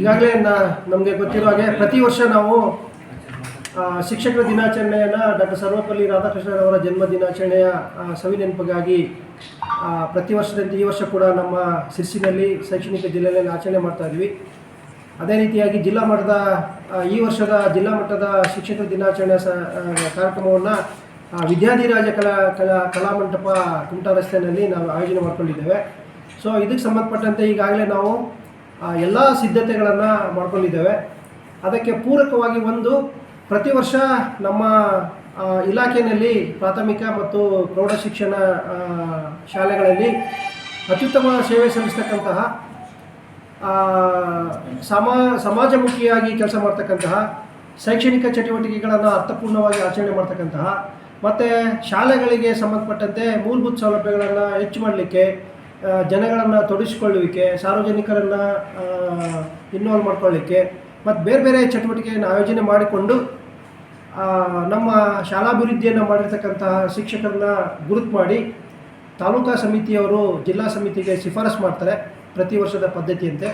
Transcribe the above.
ಈಗಾಗಲೇ ನಮಗೆ ಗೊತ್ತಿರೋ ಹಾಗೆ ಪ್ರತಿ ವರ್ಷ ನಾವು ಶಿಕ್ಷಕರ ದಿನಾಚರಣೆಯನ್ನು ಡಾಕ್ಟರ್ ಸರ್ವಪಲ್ಲಿ ರಾಧಾಕೃಷ್ಣರವರ ಜನ್ಮ ದಿನಾಚರಣೆಯ ಸವಿನೆನಪಿಗಾಗಿ ಪ್ರತಿ ವರ್ಷದಂತೆ ಈ ವರ್ಷ ಕೂಡ ನಮ್ಮ ಸಿರ್ಸಿನಲ್ಲಿ, ಶೈಕ್ಷಣಿಕ ಜಿಲ್ಲೆಯಲ್ಲಿ ಆಚರಣೆ ಮಾಡ್ತಾ ಇದ್ವಿ. ಅದೇ ರೀತಿಯಾಗಿ ಜಿಲ್ಲಾ ಮಟ್ಟದ ಈ ವರ್ಷದ ಜಿಲ್ಲಾ ಮಟ್ಟದ ಶಿಕ್ಷಕರ ದಿನಾಚರಣೆ ಸ ಕಾರ್ಯಕ್ರಮವನ್ನು ವಿದ್ಯಾಧಿರಾಜ ಕಲಾ ಕಲಾ ಕಲಾಮಂಟಪ ಕುಮಟಾ ರಸ್ತೆಯಲ್ಲಿ ನಾವು ಆಯೋಜನೆ ಮಾಡ್ಕೊಂಡಿದ್ದೇವೆ. ಸೊ ಇದಕ್ಕೆ ಸಂಬಂಧಪಟ್ಟಂತೆ ಈಗಾಗಲೇ ನಾವು ಎಲ್ಲ ಸಿದ್ಧತೆಗಳನ್ನು ಮಾಡ್ಕೊಂಡಿದ್ದೇವೆ. ಅದಕ್ಕೆ ಪೂರಕವಾಗಿ ಒಂದು ಪ್ರತಿ ವರ್ಷ ನಮ್ಮ ಇಲಾಖೆಯಲ್ಲಿ ಪ್ರಾಥಮಿಕ ಮತ್ತು ಪ್ರೌಢ ಶಿಕ್ಷಣ ಶಾಲೆಗಳಲ್ಲಿ ಅತ್ಯುತ್ತಮ ಸೇವೆ ಸಲ್ಲಿಸ್ತಕ್ಕಂತಹ ಸಮಾ, ಸಮಾಜಮುಖಿಯಾಗಿ ಕೆಲಸ ಮಾಡ್ತಕ್ಕಂತಹ, ಶೈಕ್ಷಣಿಕ ಚಟುವಟಿಕೆಗಳನ್ನು ಅರ್ಥಪೂರ್ಣವಾಗಿ ಆಚರಣೆ ಮಾಡ್ತಕ್ಕಂತಹ, ಮತ್ತು ಶಾಲೆಗಳಿಗೆ ಸಂಬಂಧಪಟ್ಟಂತೆ ಮೂಲಭೂತ ಸೌಲಭ್ಯಗಳನ್ನು ಹೆಚ್ಚು ಮಾಡಲಿಕ್ಕೆ ಜನಗಳನ್ನು ತೊಡಿಸಿಕೊಳ್ಳುವಿಕೆ ಸಾರ್ವಜನಿಕರನ್ನು ಇನ್ವಾಲ್ವ್ ಮಾಡ್ಕೊಳ್ಳಿಕ್ಕೆ, ಮತ್ತು ಬೇರೆ ಬೇರೆ ಚಟುವಟಿಕೆಯನ್ನು ಆಯೋಜನೆ ಮಾಡಿಕೊಂಡು ನಮ್ಮ ಶಾಲಾಭಿವೃದ್ಧಿಯನ್ನು ಮಾಡಿರ್ತಕ್ಕಂತಹ ಶಿಕ್ಷಕರನ್ನ ಗುರುತು ಮಾಡಿ, ತಾಲೂಕಾ ಸಮಿತಿಯವರು ಜಿಲ್ಲಾ ಸಮಿತಿಗೆ ಶಿಫಾರಸು ಮಾಡ್ತಾರೆ ಪ್ರತಿ ವರ್ಷದ ಪದ್ಧತಿಯಂತೆ.